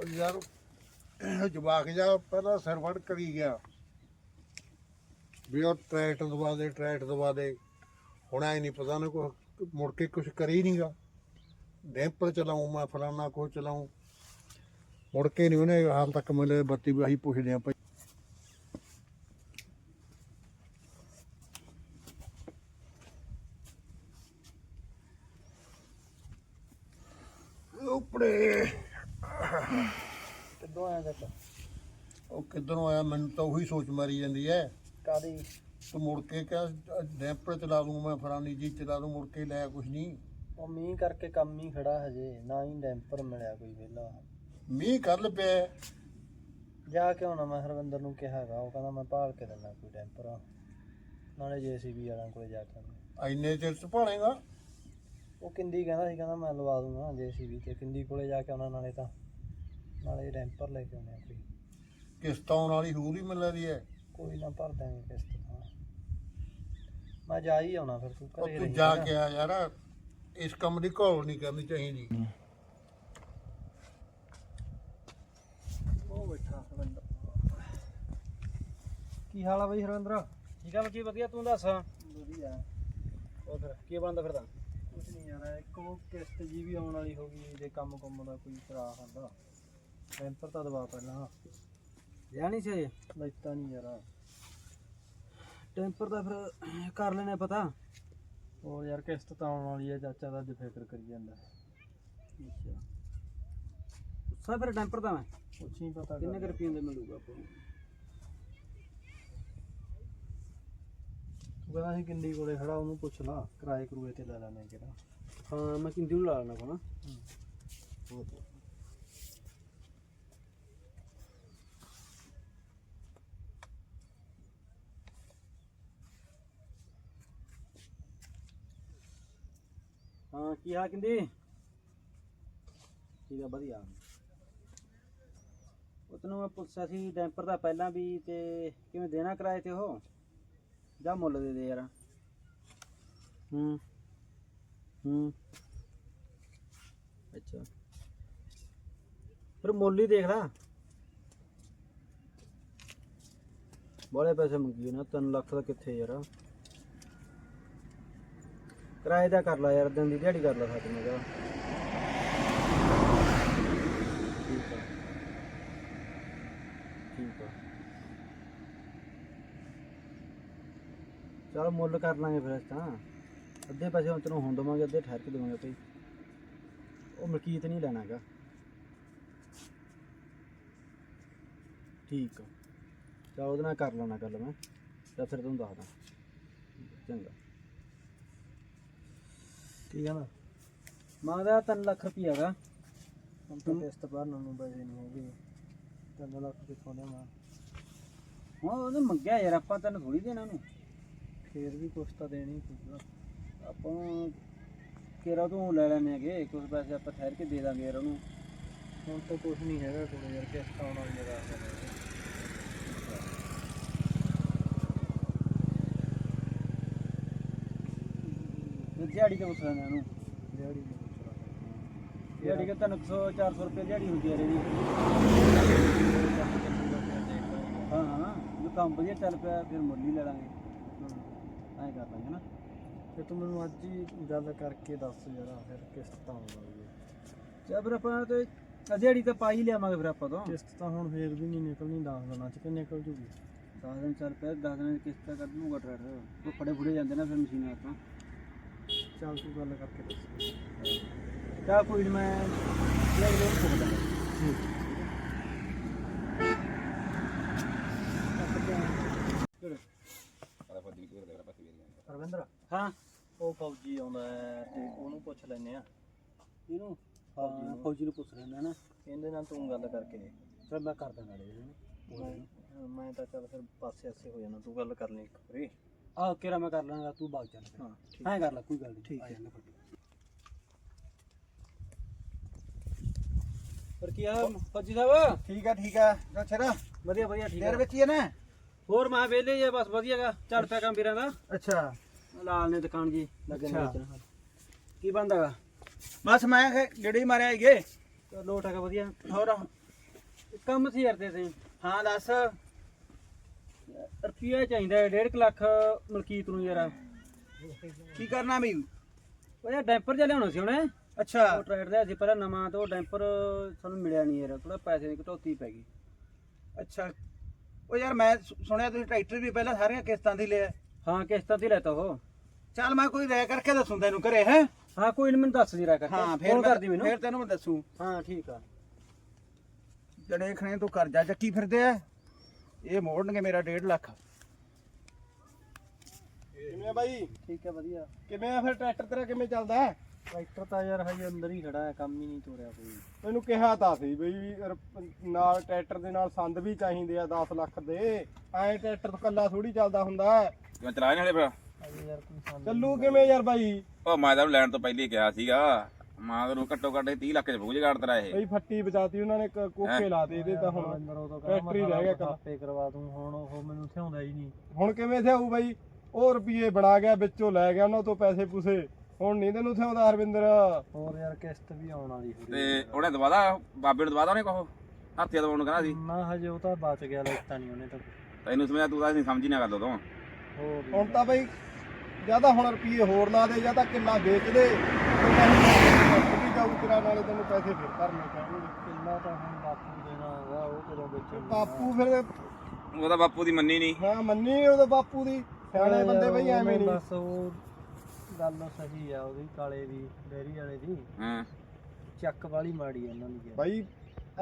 ਉਹ ਯਾਰ ਜਵਾਕ ਜਾ ਪਹਿਲਾਂ ਸਿਰ ਵੜ ਕਰੀ ਗਿਆ। ਵੀ ਉਹ ਟਰੈਕਟ ਦਵਾ ਦੇ ਟਰੈਕਟ ਦਵਾ ਦੇ। ਹੁਣ ਐ ਨਹੀਂ ਪਤਾ ਨਾ ਕੋ ਮੁੜ ਕੇ ਕੁਝ ਕਰੀ ਨਹੀਂਗਾ ਡੈਂਪਰ ਚਲਾਉਂ, ਮੈਂ ਫਲਾਨਾ ਕੋ ਚਲਾਉਂ। ਮੁੜ ਕੇ ਨਹੀਂ ਉਹਨੇ ਹਾਲ ਤੱਕ ਮਿਲੇ ਬੱਤੀ ਵੀ ਅਸੀਂ ਪੁੱਛਦੇ ਆ ਭਾਈ। ਉਹ ਕਿੱਧਰੋਂ ਆਇਆ? ਮੈਨੂੰ ਤਾਂ ਉਹੀ ਸੋਚ ਮਾਰੀ ਜਾਂਦੀ ਐ। ਕਾਦੀ ਤੂੰ ਮੁੜ ਕੇ ਕਿਹਾ ਡੈਂਪਰ ਚਲਾ ਦੂੰ ਮੈਂ ਫਲਾਨੀ ਜੀ ਚਲਾ ਦੂੰ ਮੁੜ ਕੇ ਲੈ ਕੁਛ ਨਹੀਂ ਉਹ ਮੀਂਹ ਕਰਕੇ ਕੰਮ ਹੀ ਖੜਾ ਹਜੇ ਨਾ ਹੀ ਡੈਂਪਰ ਮਿਲਿਆ ਕੋਈ ਵਿਹਲਾ ਮੀਂਹ ਕੱਲ ਪਿਆ ਜਾ ਕੇ ਹੁਣ ਮੈਂ ਹਰਵਿੰਦਰ ਨੂੰ ਕਿਹਾ ਹੈਗਾ ਉਹ ਕਹਿੰਦਾ ਮੈਂ ਭਾਲ ਕੇ ਦਿੰਦਾ ਕੋਈ ਡੈਂਪਰ ਨਾਲੇ ਜੀਸੀਬੀ ਵਾਲਿਆਂ ਕੋਲੇ ਜਾ ਕੇ। ਐਨੇ ਚਿਰ ਚ ਭਾਲੇਗਾ? ਉਹ ਕਿੰਦੀ ਕਹਿੰਦਾ ਸੀ ਕਹਿੰਦਾ ਮੈਂ ਲਵਾ ਦੂੰਗਾ ਜੀਸੀਬੀ ਤੇ ਕਿੰਦੀ ਕੋਲੇ ਜਾ ਕੇ ਆਉਣਾ ਨਾਲੇ ਤਾਂ। ਨਾਲੇ ਡੈਂਪਰ ਲੈ ਕੇ ਆਉਣੇ ਆ ਕੋਈ ਕਿਸ਼ਤ ਆਉਣ ਵਾਲੀ ਹੂਰ ਹੀ ਮਿਲਦੀ ਐ ਕੋਈ ਨਾ ਭਰ ਦਾਂਗੇ ਕਿਸ਼ਤ ਤਾਂ। ਮੈਂ ਜਾ ਹੀ ਆਉਣਾ ਫਿਰ ਤੂੰ ਉਹ ਘਰੇ ਤੂੰ ਰਹੀ ਜਾ। ਕੇ ਆ ਯਾਰ ਇਸ ਕੰਮ ਦੀ ਘੋਲ ਨਹੀਂ ਕਰਨੀ ਚਾਹੀਦੀ। ਉਹ ਬੈਠਾ ਹਰਵਿੰਦਰ ਕੀ ਹਾਲ ਆ ਬਈ ਹਰਵਿੰਦਰ ਠੀਕ ਆ ਬੱਕੀ ਵਧੀਆ ਤੂੰ ਦੱਸ? ਵਧੀਆ। ਉਹ ਫਿਰ ਕੀ ਬਣਦਾ ਫਿਰਦਾ? ਕੁਛ ਨਹੀਂ ਯਾਰ ਇੱਕ ਉਹ ਕਿਸ਼ਤ ਜੀ ਵੀ ਆਉਣ ਵਾਲੀ ਹੋ ਗਈ ਜੇ ਕੰਮ ਕੰਮ ਦਾ ਕੋਈ ਕਰਾ ਹੁੰਦਾ। ਟੈਂਪਰ ਤਾਂ ਦਵਾ ਪਹਿਲਾਂ। ਜਾਣੀ ਸੀ ਲੈਤਾ ਨਹੀਂ ਯਾਰ। ਟੈਂਪਰ ਦਾ ਫਿਰ ਕਰ ਲੈਣੇ ਪਤਾ। ਹੋਰ ਯਾਰ ਕਿਸ਼ਤ ਤਾਂ ਆਉਣ ਵਾਲੀ ਹੈ ਚਾਚਾ ਦਾ ਅੱਜ ਫਿਕਰ ਕਰੀ ਜਾਂਦਾ। ਅੱਛਾ। ਸਾ ਫਿਰ ਟੈਂਪਰ ਦਾ ਮੈਂ। ਕੁਛ ਨਹੀਂ ਪਤਾ ਕਿੰਨੇ ਕੁ। ਰੁਪਈਏ ਦੇ ਮਿਲੂਗਾ ਆਪਾਂ ਨੂੰ? ਤੂੰ ਕਹਿੰਦਾ ਸੀ ਕੋਲੇ ਖੜਾ ਉਹਨੂੰ ਪੁੱਛ ਲਾ ਕਿਰਾਏ ਕਰੂਏ ਤੇ ਲੈ ਲੈਣੇ ਕਿਹੜਾ। ਹਾਂ ਮੈਂ ਕਿੰਦੀ ਨੂੰ ਲਾ ਲੈਣਾ ਕੋਣਾ ਹਾਂ। ਕੀ ਹਾਲ ਕਿੰਦੀ? ਠੀਕ ਆ ਵਧੀਆ। ਉਹ ਤੈਨੂੰ ਮੈਂ ਪੁੱਛਿਆ ਸੀ ਡੈਂਪਰ ਦਾ ਪਹਿਲਾਂ ਵੀ ਤੇ ਕਿਵੇਂ ਦੇਣਾ ਕਿਰਾਏ ਤੇ ਉਹ? ਜਾਂ ਮੁੱਲ ਦੇ ਦੇ ਯਾਰ। ਹੂੰ। ਹੂੰ। ਅੱਛਾ। ਫਿਰ ਮੁੱਲ ਹੀ ਦੇਖ ਲੈ। ਬੜੇ ਪੈਸੇ ਮੰਗੀ ਨਾ 3 ਲੱਖ ਦਾ ਕਿੱਥੇ ਯਾਰ। ਕਿਰਾਏ ਦਾ ਕਰ ਲਾ ਯਾਰ, ਦਿਨ ਦੀ ਦਿਹਾੜੀ ਕਰ ਲਾ ਸਾਡੇ ਨਾਲ ਠੀਕ ਆ। ਠੀਕ ਆ। ਚਲ ਮੁੱਲ ਕਰ ਲਾਂਗੇ ਫਿਰ ਅਸੀਂ ਤਾਂ ਅੱਧੇ ਪੈਸੇ ਹੁਣ ਤੈਨੂੰ ਹੁਣ ਦੇਵਾਂਗੇ, ਅੱਧੇ ਠਹਿਰ ਕੇ ਦੇਵਾਂਗੇ ਭਈ ਉਹ ਮਲਕੀਤ ਨਹੀਂ ਲੈਣਾਗਾ ਠੀਕ ਆ। ਚਲ ਉਹਦੇ ਨਾਲ ਕਰ ਲੈਣਾ ਗੱਲ ਮੈਂ। ਤਾਂ ਫਿਰ ਤੈਨੂੰ ਦੱਸਦਾ। ਚੰਗਾ। ਕੀ ਕਹਿੰਦਾ ਮੰਗਦਾ 3 ਲੱਖ ਰੁਪਈਆ ਗਾ ਹੁਣ ਤਾਂ ਕਿਸ਼ਤ ਭਰਨ ਨੂੰ ਪੈਸੇ ਨਹੀਂ ਹੈਗੇ। ਤਿੰਨ ਲੱਖ ਕਿੱਥੋਂ ਦੇਵਾਂ? ਹੁਣ ਉਹਨੇ ਮੰਗਿਆ ਯਾਰ, ਆਪਾਂ ਤੈਨੂੰ ਥੋੜੀ ਦੇਣਾ ਉਹਨੂੰ। ਫੇਰ ਵੀ ਕੁਛ ਤਾਂ ਦੇਣੀ ਪਊਗਾ। ਆਪਾਂ ਕਿਹੜਾ ਤੂੰ ਲੈ ਲੈਣੇ ਹੈਗੇ? ਕੁਝ ਪੈਸੇ ਆਪਾਂ ਠਹਿਰ ਕੇ ਦੇ ਦਾਂਗੇ ਯਾਰ ਉਹਨੂੰ। ਹੁਣ ਤਾਂ ਕੁਛ ਨਹੀਂ ਹੈਗਾ ਕੋਲੇ ਯਾਰ ਕਿਸ਼ਤ ਆਉਣ ਵਾਲੀ ਹੈ ਦਿਹਾੜੀ ਤੇ ਪੁੱਛ ਲੈਣਾ ਉਹਨੂੰ ਦਿਹਾੜੀ ਨਹੀਂ ਪੁੱਛ ਲਾ ਦਿਹਾੜੀ ਕਿ 300 400 ਰੁਪਏ ਦਿਹਾੜੀ ਹੁੰਦੀ ਹੈ ਇਹਦੀ ਹਾਂ ਹਾਂ। ਜੇ ਕੰਮ ਵਧੀਆ ਚੱਲ ਪਿਆ ਫਿਰ ਮੁੱਲ ਹੀ ਲੈ ਲਾਂਗੇ। ਐਂ ਕਰ ਲਾਂਗੇ ਨਾ। ਤੇ ਤੂੰ ਮੈਨੂੰ ਅੱਜ ਹੀ ਗੱਲ ਕਰਕੇ ਦੱਸ ਯਾਰ ਫਿਰ ਕਿਸ਼ਤ ਤਾਂ ਵਾਲੀ ਹੈ। ਫਿਰ ਆਪਾਂ ਤੇ ਦਿਹਾੜੀ ਤਾਂ ਪਾ ਹੀ ਲਿਆਵਾਂਗੇ ਫਿਰ ਆਪਾਂ ਤੋਂ। ਕਿਸ਼ਤ ਤਾਂ ਹੁਣ ਫੇਰ ਵੀ ਨਹੀਂ ਨਿਕਲਣੀ 10 ਦਿਨਾਂ ਚ ਕਿ ਨਿਕਲ ਜੂਗੀ। 10 ਦਿਨ ਚੱਲ ਪਿਆ 10 ਦਿਨਾਂ ਕਿਸ਼ਤ ਤਾਂ ਕੱਢ ਲੂਗਾ ਟਰੈਕਟਰ। ਉਹ ਫੜੇ ਫੁੜੇ ਜਾਂਦੇ ਨਾ ਫਿਰ ਮਸ਼ੀਨਾਂ ਆਪਾਂ। ਚੱਲ ਤੂੰ ਗੱਲ ਕਰਕੇ ਦੱਸ ਚਾ ਕੋਈ ਨੀ ਮੈਂ ਲੈ ਕੇ ਉਹਨੂੰ ਪੁੱਛਦਾ ਰਵਿੰਦਰ ਹਾਂ। ਉਹ ਫੌਜੀ ਆਉਂਦਾ ਹੈ ਤੇ ਉਹਨੂੰ ਪੁੱਛ ਲੈਨੇ ਆ ਇਹਨੂੰ ਫੌਜੀ ਹਾਂ ਨੂੰ। ਫੌਜੀ ਨੂੰ ਪੁੱਛ ਲੈਣਾ ਨਾ। ਇਹਦੇ ਨਾਲ ਤੂੰ ਗੱਲ ਕਰਕੇ ਫਿਰ ਮੈਂ ਨਾਲੇ। ਇਹਨੂੰ ਤਾਂ ਚੱਲ ਫਿਰ ਪਾਸੇ ਆਸੇ ਹੋ ਜਾਣਾ ਤੂੰ ਗੱਲ ਕਰ ਲਈ ਇੱਕ ਵਾਰੀ। ਆਹ ਕਿਹੜਾ ਮੈਂ ਕਰ ਲਾਂਗਾ ਤੂੰ ਬਾਗ ਚੱਲ। ਹਾਂ ਠੀਕ ਐਂ ਕਰ ਲੈ ਕੋਈ ਗੱਲ ਨਹੀਂ ਠੀਕ ਆ ਹੈ। ਜਾਂਦਾ ਫਿਰ। ਫਿਰ ਕੀ ਆ ਫੌਜੀ ਸਾਹਿਬ? ਠੀਕ ਆ ਠੀਕ ਆ। ਅੱਛਾ ਵਧੀਆ ਵਧੀਆ ਠੀਕ ਤੇਰੇ ਆ ਵਿੱਚ ਹੀ ਹੈ ਨਾ? ਹੋਰ ਮਾ ਵੇਲੇ ਹੀ ਆ ਬਸ ਵਧੀਆਗਾ ਝੜ ਪਿਆ ਕੰਮ ਵੀਰਾਂ ਦਾ। ਅੱਛਾ। ਲਾਲ ਨੇ ਦੁਕਾਨ ਜੀ ਲੱਗੇ ਨੇ ਅੱਛਾ। ਵੇਚਣ। ਕੀ ਬੰਦਾਗਾ ਬਸ ਮੈਂ ਕਿਹਾ ਗੇੜੀ ਮਾਰਿਆ ਹੀਗੇ ਲੋਟ ਹੈਗਾ ਵਧੀਆ। ਹੋਰ? ਕੰਮ ਸੀ ਤੇ ਸੇ। ਹਾਂ ਦੱਸ। ਰੁਪਈਆ ਚਾਹੀਦਾ ਹੈ 1.5 ਲੱਖ ਮਲਕੀਤ ਨੂੰ ਯਾਰ। ਕੀ ਕਰਨਾ ਬਈ? ਉਹ ਯਾਰ ਡੈਂਪਰ ਜਿਹਾ ਲਿਆਉਣਾ ਸੀ ਉਹਨੇ। ਅੱਛਾ। ਉਹ ਟਰੈਕਟਰ ਦਾ ਸੀ ਪਹਿਲਾਂ ਨਵਾਂ ਤੇ ਉਹ ਡੈਂਪਰ ਸਾਨੂੰ ਮਿਲਿਆ ਨਹੀਂ ਯਾਰ ਥੋੜਾ ਪੈਸੇ ਦੀ ਕਟੌਤੀ ਪੈ ਗਈ। ਅੱਛਾ। ਉਹ ਯਾਰ ਮੈਂ ਸੁਣਿਆ ਤੁਸੀਂ ਟਰੈਕਟਰ ਵੀ ਪਹਿਲਾਂ ਸਾਰੀਆਂ ਕਿਸ਼ਤਾਂ ਦੀ ਲਿਆ। ਹਾਂ ਕਿਸ਼ਤਾਂ ਤੇ ਲੈਤਾ ਉਹ। ਚੱਲ ਮੈਂ ਕੋਈ ਰਹਿ ਕਰਕੇ ਦੱਸੂ ਤੈਨੂੰ ਘਰੇ ਹੈ? ਹਾਂ ਕੋਈ ਨਹੀਂ ਮੈਨੂੰ ਦੱਸ ਦੀ ਰਾ ਕਰਕੇ। ਹਾਂ ਫੇਰ ਕਰਦੀ ਮੈਨੂੰ। ਫੇਰ ਤੈਨੂੰ ਮੈਂ ਦੱਸੂ। ਹਾਂ ਠੀਕ ਆ। ਜਣੇ ਖਣੇ ਤੂੰ ਕਰਜ਼ਾ ਚੱਕੀ ਫਿਰਦੇ ਆ। ਇਹ ਮੋੜਨਗੇ ਮੇਰਾ 1.5 ਲੱਖ। ਕਿਵੇਂ ਆ ਬਾਈ? ਠੀਕ ਹੈ ਵਧੀਆ। ਕਿਵੇਂ ਆ ਫਿਰ ਟਰੈਕਟਰ ਤੇਰਾ ਕਿਵੇਂ ਚੱਲਦਾ? ਹੈ? ਟਰੈਕਟਰ ਤਾਂ ਯਾਰ ਹਜੇ ਅੰਦਰ ਹੀ ਖੜਾ ਹੈ ਕੰਮ ਹੀ ਨਹੀਂ ਤੋਰਿਆ ਕੋਈ। ਮੈਨੂੰ ਕਿਹਾ ਤਾਂ ਸੀ ਬਈ ਰੁਪ- ਨਾਲ ਟਰੈਕਟਰ ਦੇ ਨਾਲ ਸੰਦ ਵੀ ਚਾਹੀਦੇ ਆ 10 ਲੱਖ ਦੇ। ਐਂ ਟਰੈਕਟਰ ਤੋਂ ਕੱਲਾ ਥੋੜੀ ਚੱਲਦਾ ਹੁੰਦਾ। ਹੈ। ਕਿਵੇਂ ਚਲਾਏ ਨਾਲੇ ਫਿਰ ਹਜੇ ਯਾਰ ਕੋਈ ਸੰਦ ਚੱਲੂ ਕਿਵੇਂ ਯਾਰ ਬਾਈ? ਉਹ ਮੈਂ ਤਾਂ ਲੈਣ ਤੋਂ ਪਹਿਲੇ ਹੀ ਕਿਹਾ ਸੀਗਾ। ਮਾਂ ਨੂੰ ਘੱਟੋ ਘੱਟ 30 ਲੱਖ ਚ ਪਹੁੰਚ ਗਾੜ ਤੇਰਾ ਇਹ। ਬਈ ਫੱਟੀ ਬਚਾਤੀ ਉਹਨਾਂ ਨੇ ਕ- ਕੋਕੇ ਲਾਤੇ ਇਹਦੇ ਤਾਂ ਹੁਣ। ਅੰਦਰ ਉਹ ਤਾਂ ਟਰੈਕਟਰ ਹੀ ਰਹਿ ਗਿਆ ਕੱਲਾ। ਆਪੇ ਕਰਵਾ ਦੂੰ ਹੁਣ ਉਹ ਮੈਨੂੰ ਥਿਆਉਂਦਾ ਹੀ ਨਹੀਂ। ਹੁਣ ਕਿਵੇਂ ਥਿਆਊ ਬਾਈ? ਉਹ ਰੁਪਏ ਬਣਾ ਗਿਆ ਵਿੱਚੋਂ ਲੈ ਗਿਆ ਉਹਨਾਂ ਤੋਂ ਪੈਸੇ ਪੂਸੇ। ਹੁਣ ਨਹੀਂ ਤੈਨੂੰ ਥਿਆਉਂਦਾ ਹਰਵਿੰਦਰ। ਹੋਰ ਯਾਰ ਕਿਸ਼ਤ ਵੀ ਆਉਣ ਵਾਲੀ ਹੋਈ ਤੇ ਉਹਨੇ ਦਵਾਦਾ ਬਾਬੇ ਨੂੰ ਦਵਾਦਾ ਉਹਨੇ ਕਹੋ ਹੱਥੀਆਂ ਦਵਾਉਣ ਨੂੰ ਕਹਿੰਦਾ ਸੀ। ਨਾ ਹਜੇ ਉਹ ਤਾਂ ਬਚ ਗਿਆ ਲੈਤਾ ਨਹੀਂ ਉਹਨੇ ਤਾਂ ਤੈਨੂੰ ਸਮਝਿਆ ਤੂੰ ਤਾਂ ਨਹੀਂ ਸਮਝੀ ਨਾ ਗੱਲ ਉਦੋਂ ਹੋਰ ਹੁਣ ਤਾਂ ਬਈ ਜਾਂ ਤਾਂ ਹੁਣ ਰੁਪਏ ਹੋਰ ਲਾ ਦੇ ਜਾਂ ਤਾਂ ਕਿੱਲਾ ਵੇਚ ਦੇ। ਤੇ ਨਹੀਂ ਵੀ ਜਾਊ ਤੇਰਾ ਨਾਲੇ ਤੈਨੂੰ ਪੈਸੇ ਫਿਰ ਕਰਨੇ ਪੈਣਗੇ। ਕਿੱਲਾ ਤਾਂ ਹੁਣ ਬਾਪੂ ਦੇਣਾ ਹੈਗਾ ਉਹ ਕਦੋਂ ਵੇਚਣ ਬਾਪੂ ਫਿਰ ਉਹਦਾ ਬਾਪੂ ਦੀ ਮੰਨੀ ਨਹੀਂ। ਹਾਂ ਮੰਨੀ ਉਹਦੇ ਬਾਪੂ ਦੀ। ਸਿਆਣੇ ਬੰਦੇ ਬਈ ਐਵੇਂ ਨਹੀਂ। ਬਸ ਉਹ ਗੱਲ ਸਹੀ ਆ ਉਹਦੀ ਕਾਲੇ ਦੀ ਡੈਰੀ ਵਾਲੇ ਦੀ। ਹਾਂ। ਚੱਕ ਵਾਲੀ ਮਾੜੀ ਆ ਉਹਨਾਂ ਦੀ। ਬਾਈ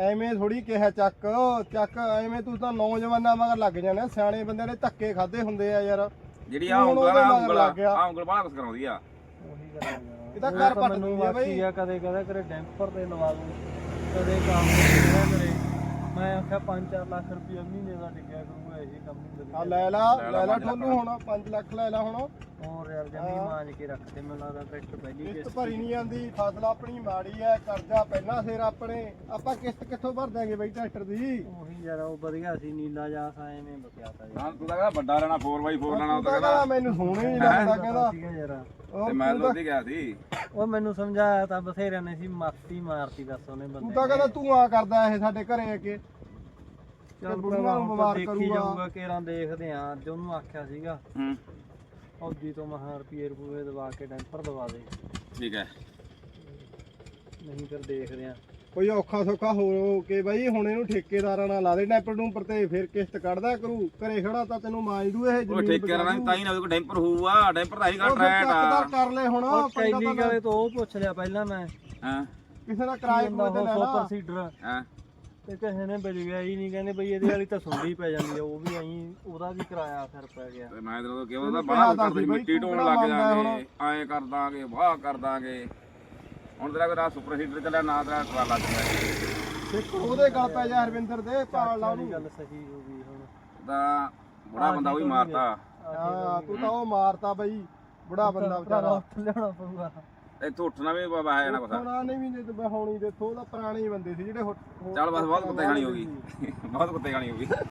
ਐਵੇਂ ਥੋੜੀ ਕਿਹਾ ਚੱਕ ਚੱਕ ਐਵੇਂ ਤੂੰ ਤਾਂ ਨੌਜਵਾਨਾਂ ਮਗਰ ਲੱਗ ਜਾਣਾ। ਸਿਆਣੇ ਬੰਦੇ ਨੇ ਧੱਕੇ ਖਾਦੇ ਹੁੰਦੇ ਆ ਯਾਰ। ਜਿਹੜੀ ਆ ਉਂਗਲ ਉਂਗਲ। ਆ ਉਂਗਲ ਬਾਹਲਾ ਕਰਾਉਂਦੀ ਆ। ਉਹੀ ਗੱਲ ਆ ਯਾਰ। ਇਹ ਤਾਂ ਉਹ ਘਰ ਪੱਟ ਆ ਬਈ। ਆ ਕਦੇ ਕਦੇ ਕਰੇ ਡੈਂਪਰ ਤੇ ਲਵਾ ਦੂੰ ਕਦੇ ਕੰਮ ਕਰਿਆ ਕਰੇ ਮੈਂ ਆਖਿਆ 5-4 ਲੱਖ ਰੁਪਏ ਮਹੀਨੇ ਦਾ ਡਿੱਗਿਆ ਕਰੂਗਾ ਇਹ ਕੰਮ ਨਹੀਂ ਆ ਲੈ ਲਾ ਲੈ ਲਾ ਲੈ ਲਾ ਠੋਲੂ ਹੁਣ 5 ਲੱਖ ਲੈ ਲਾ ਹੁਣ ਹੋਰ ਯਾਰ ਜਮੀ ਹਾਂ। ਮਾਂਜ ਕੇ ਰੱਖਦੇ ਮੈਨੂੰ ਲੱਗਦਾ ਟਰੈਕਟਰ ਪਹਿਲੀ ਕਿਸ਼ਤ ਕਿਸ਼ਤ ਭਰੀ ਨਹੀਂ ਆਂਦੀ ਫਸਲ ਆਪਣੀ ਮਾੜੀ ਐ ਕਰਜ਼ਾ ਪਹਿਲਾਂ ਸਿਰ ਆਪਣੇ ਆਪਾਂ ਕਿਸ਼ਤ ਕਿੱਥੋਂ ਭਰ ਦਾਂਗੇ ਬਈ ਟਰੈਕਟਰ ਦੀ? ਉਹੀ ਯਾਰ ਉਹ ਵਧੀਆ ਸੀ ਨੀਲਾ ਜਾ ਐਵੇਂ ਬਕਿਆ ਤਾ ਯਾਰ ਹਾਂ ਤੂੰ ਤਾਂ ਕਹਿੰਦਾ ਵੱਡਾ ਲੈਣਾ 4x4 ਲੈਣਾ ਉਹ ਤੂੰ ਤਾਂ ਤਾਂ ਕਹਿੰਦਾ। ਮੈਨੂੰ ਸੋਹਣੇ ਨਹੀਂ ਲੱਗਦਾ ਕਹਿੰਦਾ। ਸੀਗਾ ਯਾਰ। ਉਹ ਤੇ ਮੈਂ ਤੂੰ ਤਾਂ ਤਾਂ ਉਹਦੀ ਗਿਆ ਸੀ। ਉਹ ਮੈਨੂੰ ਸਮਝਾਇਆ ਤਾਂ ਬਥੇਰਿਆਂ ਨੇ ਸੀ ਮਾਰਤੀ ਮਾਰਤੀ ਬਸ ਉਹਨੇ ਤੂੰ ਬੰਦੇ ਤਾਂ ਕਹਿੰਦਾ ਤੂੰ ਆ ਕਰਦਾ ਇਹ ਸਾਡੇ ਘਰੇ ਆ ਕੇ। ਚੱਲ ਬੁੜੀਆਂ ਨੂੰ ਬਿਮਾਰ ਦੇਖੀ ਕਰੂਗਾ। ਜਾਊਗਾ ਕੇਰਾਂ ਦੇਖਦੇ ਆਂ ਅੱਜ ਉਹਨੂੰ ਆਖਿਆ ਸੀਗਾ। ਹੂੰ। ਫੌਜੀ ਤੋਂ ਮਹਾ ਰੁਪਏ ਰੁਪਏ ਦਵਾ ਕੇ ਡੈਂਪਰ ਦਵਾ ਦੇ। ਠੀਕ ਹੈ। ਨਹੀਂ ਫਿਰ ਦੇਖਦੇ ਆਂ ਕੋਈ ਔਖਾ ਸੌਖਾ ਹੋ ਹੋ ਕੇ ਬਾਈ ਹੁਣ ਇਹਨੂੰ ਠੇਕੇਦਾਰਾਂ ਨਾਲ ਲਾ ਦੇ ਡੈਂਪਰ ਡੂੰਪਰ ਤੇ ਫਿਰ ਕਿਸ਼ਤ ਕੱਢਦਾ ਕਰੂ। ਘਰੇ ਖੜਾ ਤਾਂ ਤੈਨੂੰ ਮਾਜ ਦੂ ਇਹ ਉਹ ਜ਼ਮੀਨ ਠੇਕੇ ਵਾਲਾ ਤਾਂ ਹੀ ਨਾ ਕੋਈ ਡੈਂਪਰ ਹੋਊਗਾ ਡੈਂਪਰ ਤਾਂ ਹੀ ਉਹ ਘੱਟ ਫਿਰ ਰੈਟ ਚੱਕਦਾਰ ਆ ਕਰ ਲੈ ਹੁਣ ਉਹ ਪੰਗਾ ਚੈਲੀ ਤਾਂ ਉਹ ਪੁੱਛ ਲਿਆ ਪਹਿਲਾਂ ਮੈਂ। ਹਾਂ। ਕਿਸੇ ਦਾ ਕਿਰਾਏ ਕੋਲ ਤੇ ਉਹ ਲੈ ਸੁਪਰ ਲਾ ਸੀਡਰ ਹਾਂ। ਤੇ ਕਿਸੇ ਨੇ ਬਿਲ ਗਿਆ ਹੀ ਨਹੀਂ ਕਹਿੰਦੇ ਬਈ ਇਹਦੇ ਵਾਲੀ ਤਾਂ ਸੁੰਡੀ ਪੈ ਜਾਂਦੀ ਆ ਉਹ ਵੀ ਐਂ ਉਹਦਾ ਵੀ ਕਿਰਾਇਆ ਫਿਰ ਪੈ ਗਿਆ। ਤੇ ਮੈਂ ਤੈਨੂੰ ਕਿਹਾ ਉਹਦਾ ਬਾਹਰ ਕਰਦੇ ਮਿੱਟੀ ਢੋਣ ਲੱਗ ਜਾਾਂਗੇ ਐਂ ਕਰ ਦਾਂਗੇ ਵਾਹ ਕਰ ਦਾਂਗੇ। ਹੁਣ ਤੇਰਾ ਕੋਈ ਸੁਪਰ ਹੀਟਰ ਚੱਲਿਆ ਨਾ ਤੇਰਾ ਟਰਾਲਾ ਚੱਲਿਆ ਦੇਖੋ ਉਹਦੇ ਗੱਲ ਪੈ ਜਾ ਹਰਵਿੰਦਰ ਦੇ ਪਾਲ ਲਾ ਉਹਨੂੰ। ਗੱਲ ਸਹੀ ਹੋ ਗਈ ਹੁਣ। ਤਾਂ ਬੁੜਾ ਬੰਦਾ ਉਹ ਹੀ ਮਾਰਤਾ। ਹਾਂ ਤੂੰ ਤਾਂ ਉਹ ਮਾਰਤਾ ਬਈ ਬੁੜਾ ਬੰਦਾ ਵਿਚਾਰਾ। ਲਿਆਉਣਾ ਪਊਗਾ। ਇੱਥੋਂ ਉੱਠਣਾ ਵੀ ਬਾਬਾ ਹੈ ਨਾ ਕੁਛ। ਹੁਣ ਨਹੀਂ ਵੀ ਤੇ ਬਹਾਉਣੀ ਦੇ ਥੋ ਦਾ ਪੁਰਾਣੇ ਹੀ ਬੰਦੇ ਸੀ ਜਿਹੜੇ ਹੋ- ਹੋ- ਚੱਲ ਬਸ ਬਹੁਤ ਕੁੱਤੇ ਖਾਣੀ ਹੋ ਗਈ। ਬਹੁਤ ਕੁੱਤੇ ਖਾਣੀ ਹੋ ਗਈ।